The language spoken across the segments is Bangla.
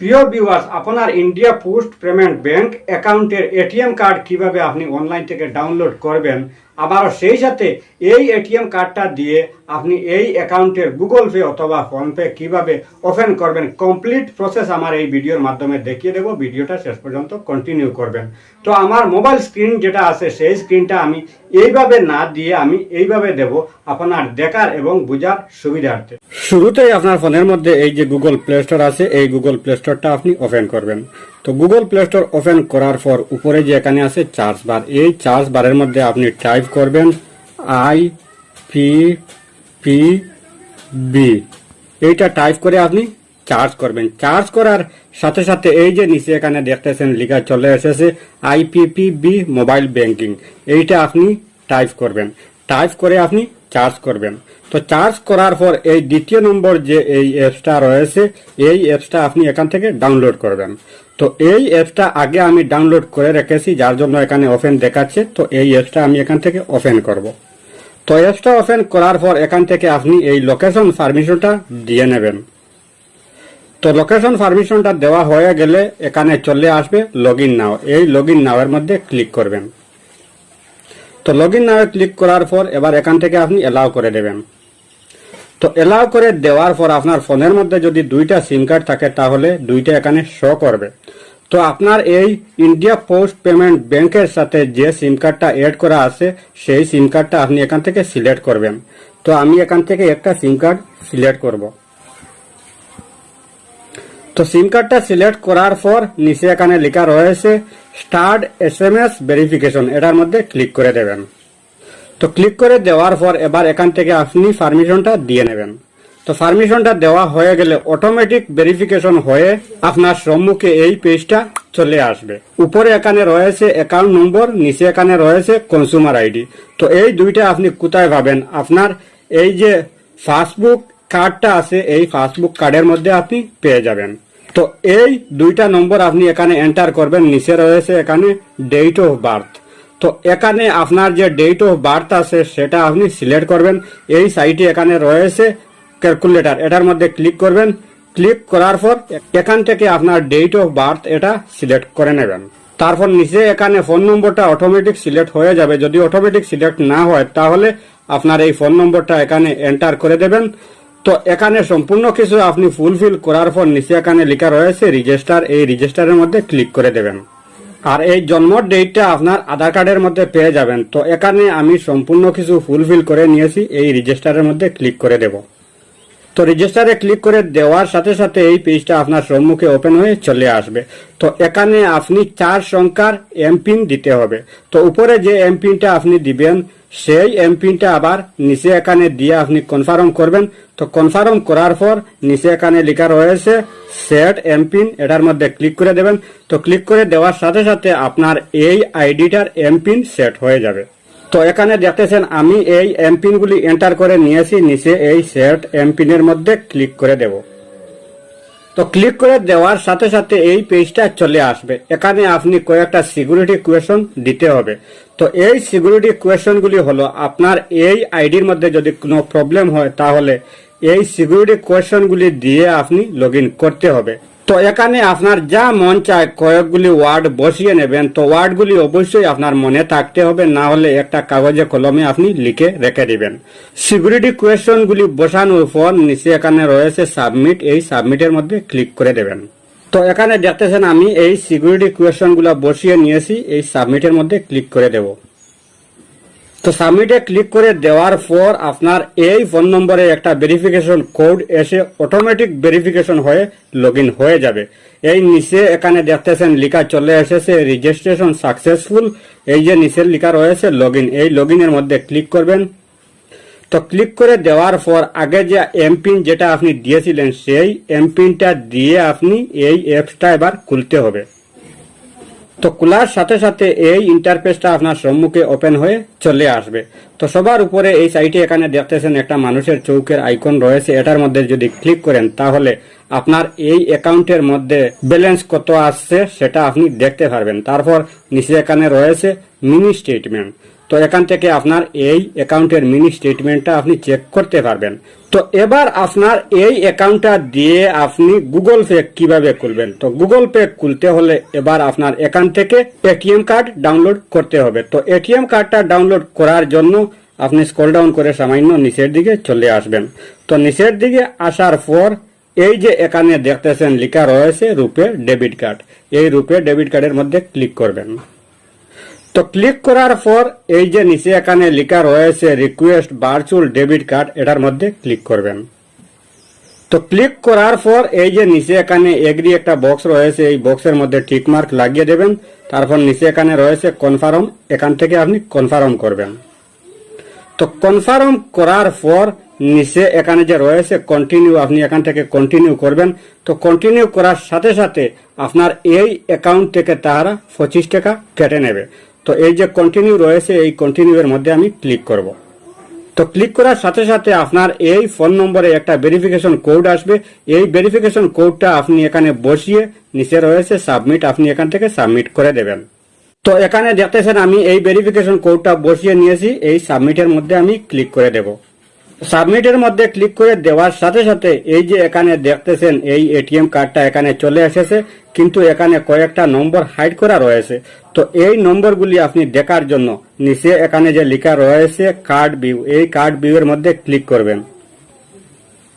প্রিয় ভিউয়ার্স আপনার ইন্ডিয়া পোস্ট পেমেন্ট ব্যাংক অ্যাকাউন্টের এটিএম কার্ড কীভাবে আপনি অনলাইন থেকে ডাউনলোড করবেন আবারও সেই সাথে এই এটিএম কার্ডটা দিয়ে আপনি এই অ্যাকাউন্টের গুগল পে অথবা ফোনপে কীভাবে ওপেন করবেন, কমপ্লিট প্রসেস আমার এই ভিডিওর মাধ্যমে দেখিয়ে দেবো। ভিডিওটা শেষ পর্যন্ত কন্টিনিউ করবেন। তো আমার মোবাইল স্ক্রিন যেটা আছে, সেই স্ক্রিনটা আমি এইভাবে না দিয়ে আমি এইভাবে দেব আপনার দেখার এবং বোঝার সুবিধার্থে। শুরুতেই আপনার ফোনের মধ্যে এই যে গুগল প্লে স্টোর আছে, এই গুগল প্লে স্টোরটা আপনি ওপেন করবেন। তো গুগল প্লে স্টোর ওপেন করার পর উপরে যে এখানে আছে চার্জ বার এই চার্জ বারের মধ্যে আপনি টাইপ করবেন আই পি পি বি এইটা টাইপ করে আপনি চার্জ করবেন। চার্জ করার সাথে সাথে এই যে নিচে এখানে দেখতেছেন লিখা চলে এসেছে আইপিপিবি মোবাইল ব্যাংকিং এইটা আপনি টাইপ করবেন। টাইপ করে আপনি চার্জ করবেন। তো চার্জ করার পর এই দ্বিতীয় নম্বর যে এই অ্যাপসটা রয়েছে, এই অ্যাপসটা আপনি এখান থেকে ডাউনলোড করবেন। তো এই অ্যাপসটা আগে আমি ডাউনলোড করে রেখেছি, যার জন্য এখানে ওপেন দেখাচ্ছে। তো এই অ্যাপসটা আমি এখান থেকে ওপেন করব। তো অ্যাপসটা ওপেন করার পর এখান থেকে আপনি এই লোকেশন পারমিশনটা দিয়ে নেবেন। তো লোকেশন পারমিশনটা দেওয়া হয়ে গেলে এখানে চলে আসবে লগ ইন নাও এই লগ ইন নাও এর মধ্যে ক্লিক করবেন। তো লগ ইন নাও ক্লিক করার পর এবার এখান থেকে আপনি এলাও করে দেবেন। তো এলাও করে দেওয়ার পর আপনার ফোনের মধ্যে যদি দুইটা সিম কার্ড থাকে, তাহলে দুইটা এখানে শো করবে। তো আপনার এই ইন্ডিয়া পোস্ট পেমেন্ট ব্যাংকের সাথে যে সিম কার্ডটা এড করা আছে, সেই সিম কার্ডটা আপনি এখান থেকে সিলেক্ট করবেন। তো আমি এখান থেকে একটা সিম কার্ড সিলেক্ট করব। তো সিম কার্ডটা সিলেক্ট করার পর নিচে এখানে লেখা রয়েছে start S M S verification, এটার মধ্যে ক্লিক করে দেবেন। তো ক্লিক করে দেওয়ার পর এবার এখান থেকে আপনি পারমিশনটা দিয়ে নেবেন। তো পারমিশনটা দেওয়া হয়ে গেলে অটোমেটিক ভেরিফিকেশন হয়ে আপনার সম্মুখে এই পেজটা চলে আসবে। উপরে এখানে রয়েছে অ্যাকাউন্ট নম্বর নিচে এখানে রয়েছে কনসুমার আইডি তো এই দুইটা আপনি কোথায় পাবেন? আপনার এই যে ফাস্টবুক কার্ডটা আছে, এই ফাস্টবুক কার্ডের মধ্যে আপনি পেয়ে যাবেন। তো এই দুইটা নম্বর আপনি এখানে এন্টার করবেন, নিচে রয়েছে এখানে ডেট অফ বার্থ তো এখানে আপনার যে ডেট অফ বার্থ আছে, সেটা আপনি সিলেক্ট করবেন। এই সাইটে এখানে রয়েছে ক্যালকুলেটর এটার মধ্যে ক্লিক করবেন। ক্লিক করার পর এখান থেকে আপনার ডেট অফ বার্থ এটা সিলেক্ট করে নেবেন। তারপর নিচে এখানে ফোন নম্বরটা অটোমেটিক সিলেক্ট হয়ে যাবে। যদি অটোমেটিক সিলেক্ট না হয়, তাহলে আপনার এই ফোন নম্বরটা এখানে এন্টার করে দেবেন। তো এখানে সম্পূর্ণ কিছু আপনি ফুলফিল করার পর নিচে এখানে লেখা রয়েছে রেজিস্টার এই রেজিস্টারের মধ্যে ক্লিক করে দেবেন। আর এই জন্ম ডেটটা আপনার আধার কার্ডের মধ্যে পেয়ে যাবেন। তো এখানে আমি সম্পূর্ণ কিছু ফুলফিল করে নিয়েছি, এই রেজিস্টারের মধ্যে ক্লিক করে দেব। তো রেজিস্টারে ক্লিক করে দেওয়ার সাথে সাথে এই পেজটা আপনার সম্মুখে ওপেন হয়ে চলে আসবে। তো এখানে আপনি চার সংখ্যার এমপিন দিতে হবে। তো উপরে যে এমপিনটা আপনি দিবেন, সেই এমপিনটা আবার নিচে এখানে দিয়ে আপনি কনফার্ম করবেন। তো কনফার্ম করার পর নিচে এখানে লেখা রয়েছে সেট এমপিন এটার মধ্যে ক্লিক করে দেবেন। তো ক্লিক করে দেওয়ার সাথে সাথে আপনার এই আইডিটার এমপিন সেট হয়ে যাবে। তো এখানে দেখতেছেন, আমি এই এমপিনগুলি এন্টার করে নিয়েছি, নিচে এই সেট এমপিনের মধ্যে ক্লিক করে দেব। তো ক্লিক করে দেওয়ার সাথে সাথে এই পেজটা চলে আসবে। এখানে আপনি কয়েকটা সিকিউরিটি কোয়েশন দিতে হবে। তো এই সিকিউরিটি কোয়েশনগুলি হলো, আপনার এই আইডির মধ্যে যদি কোনো প্রবলেম হয়, তাহলে এই সিকিউরিটি কোয়েশনগুলি দিয়ে আপনি লগ করতে হবে। তো এখানে আপনার যা মন চায় কয়েকগুলি ওয়ার্ড বসিয়ে নেবেন। তো ওয়ার্ডগুলি অবশ্যই আপনার মনে থাকতে হবে, না হলে একটা কাগজে কলমে আপনি লিখে রেখে দিবেন। সিকিউরিটি কোয়েশনগুলি বসানোর পর নিচে এখানে রয়েছে সাবমিট এই সাবমিটের মধ্যে ক্লিক করে দেবেন। তো এখানে দেখতেছেন আমি এই সিকিউরিটি কোয়েশনগুলো বসিয়ে নিয়েছি, এই সাবমিটের মধ্যে ক্লিক করে দেব। তো সাবমিটে ক্লিক করে দেওয়ার পর আপনার এই ফোন নম্বরে একটা ভেরিফিকেশন কোড এসে অটোমেটিক ভেরিফিকেশন হয়ে লগ হয়ে যাবে। এই নিচে এখানে দেখতেছেন লেখা চলে এসেছে রেজিস্ট্রেশন সাকসেসফুল এই যে নিচের লেখা রয়েছে লগ এই লগ মধ্যে ক্লিক করবেন। তো ক্লিক করে দেওয়ার পর আগে যে এমপিন যেটা আপনি দিয়েছিলেন, সেই এমপিনটা দিয়ে আপনি এই অ্যাপসটা এবার খুলতে হবে। তো খোলার সাথে সাথে এই ইন্টারফেসটা আপনার সম্মুখে ওপেন হয়ে চলে আসবে। তো সবার উপরে এই সাইটে এখানে দেখতেছেন একটা মানুষের চৌকের আইকন রয়েছে। এটার মধ্যে যদি ক্লিক করেন, তাহলে আপনার এই অ্যাকাউন্টের মধ্যে ব্যালেন্স কত আসছে, সেটা আপনি দেখতে পারবেন। তারপর নিচে এখানে রয়েছে মিনি স্টেটমেন্ট তো এখান থেকে আপনার এই অ্যাকাউন্টের মিনি স্টেটমেন্টটা আপনি চেক করতে পারবেন। তো এবার আপনার এই অ্যাকাউন্টটা দিয়ে আপনি গুগল পে কীভাবে খুলবেন? তো গুগল পে খুলতে হলে এবার আপনার এখান থেকে এটিএম কার্ড ডাউনলোড করতে হবে। তো এটিএম কার্ডটা ডাউনলোড করার জন্য আপনি স্কল ডাউন করে সামান্য নিচের দিকে চলে আসবেন। তো নিচের দিকে আসার পর এই যে এখানে দেখতেছেন লেখা রয়েছে রূপে ডেবিট কার্ড এই রূপে ডেবিট কার্ডের মধ্যে ক্লিক করবেন। তো ক্লিক করার পর এই যে নিচে এখানে লেখা রয়েছে রিকোয়েস্ট ভার্চুয়াল ডেবিট কার্ড এটার মধ্যে ক্লিক করবেন। তো ক্লিক করার পর এই যে নিচে এখানে এগ্রি একটা বক্স রয়েছে, এই বক্সের মধ্যে টিক মার্ক লাগিয়ে দেবেন। তারপর নিচে এখানে রয়েছে কনফার্ম এখান থেকে আপনি কনফার্ম করবেন। তো কনফার্ম করার পর নিচে এখানে যে রয়েছে কন্টিনিউ আপনি এখান থেকে কন্টিনিউ করবেন। তো কন্টিনিউ করার সাথে সাথে আপনার এই অ্যাকাউন্ট থেকে তারা পঁচিশ টাকা কেটে নেবে। তো এই যে কন্টিনিউ রয়েছে, এই কন্টিনিউয়ের মধ্যে আমি ক্লিক করব। তো ক্লিক করার সাথে সাথে আপনার এই ফোন নম্বরে একটা ভেরিফিকেশন কোড আসবে। এই ভেরিফিকেশন কোডটা আপনি এখানে বসিয়ে নিচে রয়েছে সাবমিট আপনি এখান থেকে সাবমিট করে দেবেন। তো এখানে দেখতেছেন আমি এই ভেরিফিকেশন কোডটা বসিয়ে নিয়েছি, এই সাবমিটের মধ্যে আমি ক্লিক করে দেব। সাবমিটের মধ্যে ক্লিক করে দেওয়ার সাথে সাথে এই যে এখানে দেখতেছেন এই এটিএম কার্ডটা এখানে চলে এসেছে, কিন্তু এখানে কয়েকটা নম্বর হাইড করা রয়েছে। তো এই নম্বরগুলি আপনি দেখার জন্য নিচে এখানে যে লেখা রয়েছে কার্ড ভিউ, এই কার্ড ভিউ এর মধ্যে ক্লিক করবেন।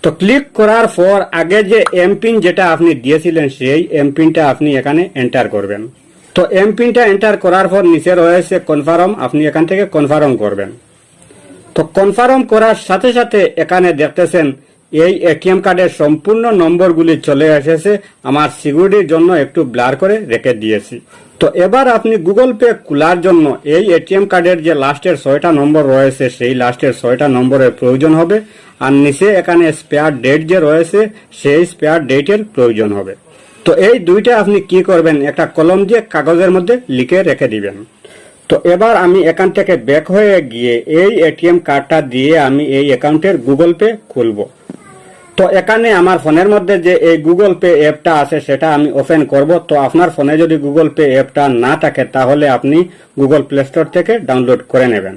তো ক্লিক করার পর আগে যে এমপিন যেটা আপনি দিয়েছিলেন, সেই এমপিনটা আপনি এখানে এন্টার করবেন। তো এমপিনটা এন্টার করার পর নিচে রয়েছে কনফার্ম, আপনি এখান থেকে কনফার্ম করবেন। তো কনফার্ম করার সাথে সাথে এখানে দেখতেছেন, এই এটিএম কার্ডের সম্পূর্ণ নম্বরগুলি চলে এসেছে। আমার সিকিউরিটির জন্য একটু ব্লার করে রেখে দিয়েছি। তো এবার আপনি গুগল পে খোলার জন্য এই এটিএম কার্ডের যে লাস্টের ছয়টা নম্বর রয়েছে, সেই লাস্টের ছয়টা নম্বরের প্রয়োজন হবে। আর নিচে এখানে স্পেয়ার ডেট যে রয়েছে, সেই স্পেয়ার ডেটের প্রয়োজন হবে। তো এই দুইটা আপনি কি করবেন? একটা কলম দিয়ে কাগজের মধ্যে লিখে রেখে দিবেন। তো এবার আমি এখান থেকে ব্যাক হয়ে গিয়ে এই এটিএম কার্ডটা দিয়ে আমি এই অ্যাকাউন্টের গুগল পে খুলব। তো এখানে আমার ফোনের মধ্যে যে এই গুগল পে অ্যাপটা আছে সেটা আমি ওপেন করব। তো আপনার ফোনে যদি গুগল পে অ্যাপটা না থাকে, তাহলে আপনি গুগল প্লে স্টোর থেকে ডাউনলোড করে নেবেন।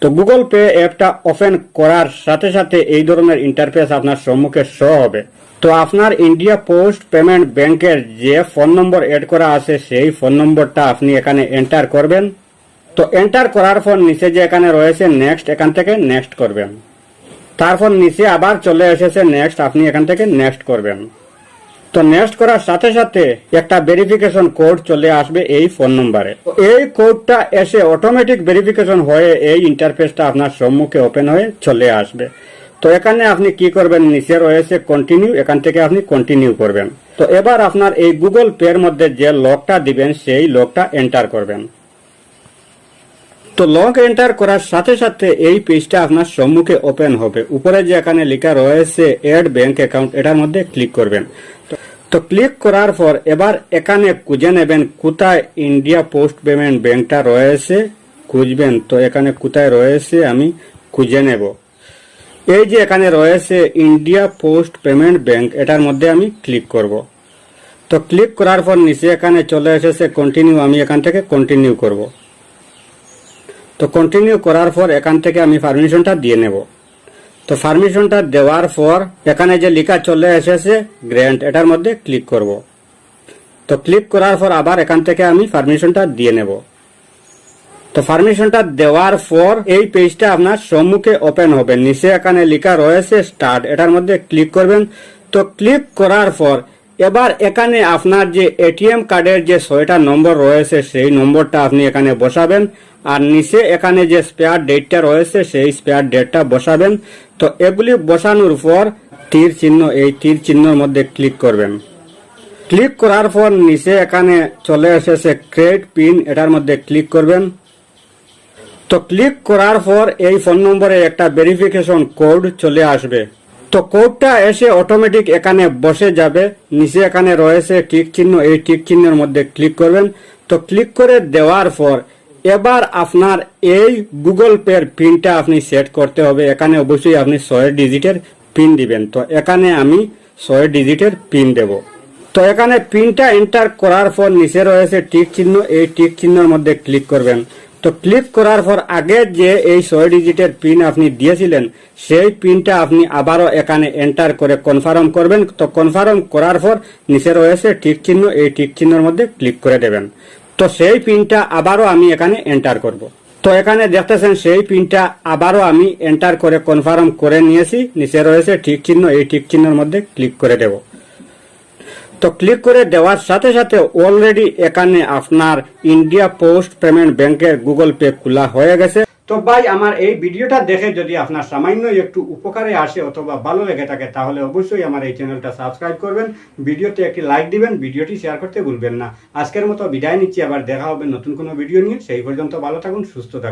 তো গুগল পে অ্যাপটা ওপেন করার সাথে সাথে এই ধরনের ইন্টারফেস আপনার সম্মুখে শো হবে। তো আপনার ইন্ডিয়া পোস্ট পেমেন্ট ব্যাংকের যে ফোন নম্বর এড করা আছে, সেই ফোন নম্বরটা আপনি এখানে এন্টার করবেন। তো এন্টার করার পর নিচে যে এখানে রয়েছে নেক্সট এখান থেকে নেক্সট করবেন। তারপর নিচে আবার চলে এসেছে নেক্সট আপনি এখান থেকে নেক্সট করবেন। তো নেক্সট করার সাথে সাথে একটা ভেরিফিকেশন কোড চলে আসবে এই ফোন নম্বরে। এই কোডটা এসে অটোমেটিক ভেরিফিকেশন হয়ে এই ইন্টারফেসটা আপনার সম্মুখে ওপেন হয়ে চলে আসবে। তো এখানে আপনি কি করবেন নিচে রয়েছে কন্টিনিউ এখান থেকে আপনি কন্টিনিউ করবেন। তো এবার আপনার এই গুগল পের মধ্যে যে লকটা দিবেন, সেই লকটা এন্টার করবেন। তো লক এন্টার করার সাথে সাথে এই পেজটা আপনার সম্মুখে ওপেন হবে। উপরে যে এখানে লেখা রয়েছে এড ব্যাংক অ্যাকাউন্ট এটার মধ্যে ক্লিক করবেন। তো- ক্লিক করার পর এবার এখানে খুঁজে নেবেন, কোথায় ইন্ডিয়া পোস্ট পেমেন্ট ব্যাংকটা রয়েছে, খুঁজবেন। তো এখানে কোথায় রয়েছে আমি খুঁজে নেব। এই যে এখানে রয়েছে ইন্ডিয়া পোস্ট পেমেন্ট ব্যাংক এটার মধ্যে আমি ক্লিক করব। তো ক্লিক করার পর নিচে এখানে চলে এসেছে কন্টিনিউ আমি এখান থেকে কন্টিনিউ করব। তো কন্টিনিউ করার পর এখান থেকে আমি পারমিশনটা দিয়ে নেব। তো পারমিশনটা দেওয়ার পর এখানে যে লেখা চলে এসেছে গ্র্যান্ট এটার মধ্যে ক্লিক করব। তো ক্লিক করার পর আবার এখান থেকে আমি পারমিশনটা দিয়ে নেব। তো পারমিশনটা দেওয়ার পর এই পেজটা আপনার সম্মুখে ওপেন হবে। নিচে এখানে লেখা রয়েছে স্টার্ট এটার মধ্যে ক্লিক করবেন। তো ক্লিক করার পর এবার এখানে আপনার যে এটিএম কার্ডের যে ছয়টা নম্বর রয়েছে, সেই নম্বরটা আপনি এখানে বসাবেন। আর নিচে এখানে যে স্পেয়ার ডেটটা রয়েছে, সেই স্পেয়ার ডেটটা বসাবেন। তো এগুলি বসানোর পর তীর চিহ্ন, এই তীর চিহ্নের মধ্যে ক্লিক করবেন। ক্লিক করার পর নিচে এখানে চলে এসেছে ক্রেডিট পিন এটার মধ্যে ক্লিক করবেন। তো ক্লিক করার পর এই ফোন নম্বরে একটা ভেরিফিকেশন কোড চলে আসবে। তো কোডটা এসে অটোমেটিক এখানে বসে যাবে। নিচে এখানে রয়েছে টিক চিহ্ন। এই টিক চিহ্নের মধ্যে ক্লিক করবেন। তো ক্লিক করে দেওয়ার পর এবার আপনার এই গুগল পের পিনটা আপনি সেট করতে হবে। এখানে অবশ্যই আপনি ছয় ডিজিটের পিন দিবেন। তো এখানে আমি ছয় ডিজিটের পিন দেব। তো এখানে পিনটা এন্টার করার পর নিচে রয়েছে টিক চিহ্ন। এই টিক চিহ্নের মধ্যে ক্লিক করবেন। তো ক্লিক করার পর আগে যে এই ছয় ডিজিটের পিন আপনি দিয়েছিলেন, সেই পিনটা আপনি আবারও এখানে এন্টার করে কনফার্ম করবেন। তো কনফার্ম করার পর নিচে রয়েছে টিক চিহ্ন, এই টিক চিহ্নের মধ্যে ক্লিক করে দেবেন। তো সেই পিনটা আবারও আমি এখানে এন্টার করব। তো এখানে দেখতেছেন সেই পিনটা আবারও আমি এন্টার করে কনফার্ম করে নিয়েছি। নিচে রয়েছে ঠিক চিহ্ন, এই ঠিক চিহ্নের মধ্যে ক্লিক করে দেব। তো ক্লিক করে দেওয়ার সাথে সাথে অলরেডি এখানে আপনার ইন্ডিয়া পোস্ট পেমেন্ট ব্যাংকের গুগল পে খোলা হয়ে গেছে। তো ভাই, আমার এই ভিডিওটা দেখে যদি আপনার সামান্য একটু উপকারে আসে অথবা ভালো লেগে থাকে, তাহলে অবশ্যই আমার এই চ্যানেলটা সাবস্ক্রাইব করবেন। ভিডিওতে একটি লাইক দিবেন, ভিডিওটি শেয়ার করতে ভুলবেন না। আজকের মতো বিদায় নিচ্ছি, আবার দেখা হবে নতুন কোনো ভিডিও নিয়ে। সেই পর্যন্ত ভালো থাকুন, সুস্থ থাকুন।